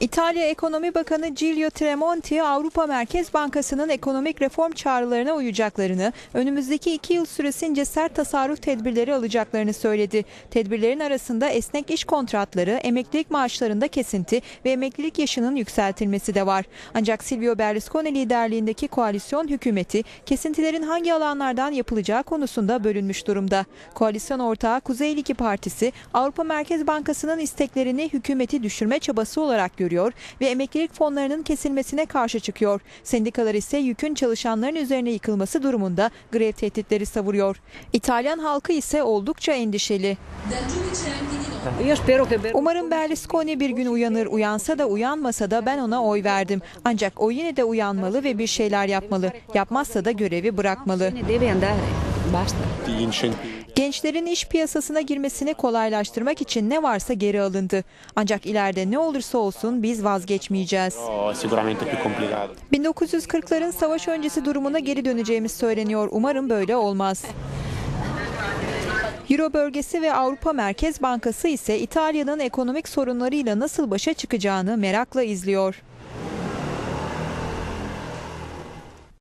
İtalya Ekonomi Bakanı Giulio Tremonti, Avrupa Merkez Bankası'nın ekonomik reform çağrılarına uyacaklarını, önümüzdeki iki yıl süresince sert tasarruf tedbirleri alacaklarını söyledi. Tedbirlerin arasında esnek iş kontratları, emeklilik maaşlarında kesinti ve emeklilik yaşının yükseltilmesi de var. Ancak Silvio Berlusconi liderliğindeki koalisyon hükümeti, kesintilerin hangi alanlardan yapılacağı konusunda bölünmüş durumda. Koalisyon ortağı Kuzey Ligi Partisi, Avrupa Merkez Bankası'nın isteklerini hükümeti düşürme çabası olarak görüyor ve emeklilik fonlarının kesilmesine karşı çıkıyor. Sendikalar ise yükün çalışanların üzerine yıkılması durumunda grev tehditleri savuruyor. İtalyan halkı ise oldukça endişeli. Umarım Berlusconi bir gün uyanır, uyansa da uyanmasa da ben ona oy verdim. Ancak o yine de uyanmalı ve bir şeyler yapmalı. Yapmazsa da görevi bırakmalı. Gençlerin iş piyasasına girmesini kolaylaştırmak için ne varsa geri alındı. Ancak ileride ne olursa olsun biz vazgeçmeyeceğiz. però è sicuramente più complicato. 1940'ların savaş öncesi durumuna geri döneceğimiz söyleniyor. Umarım böyle olmaz. Euro bölgesi ve Avrupa Merkez Bankası ise İtalya'nın ekonomik sorunlarıyla nasıl başa çıkacağını merakla izliyor.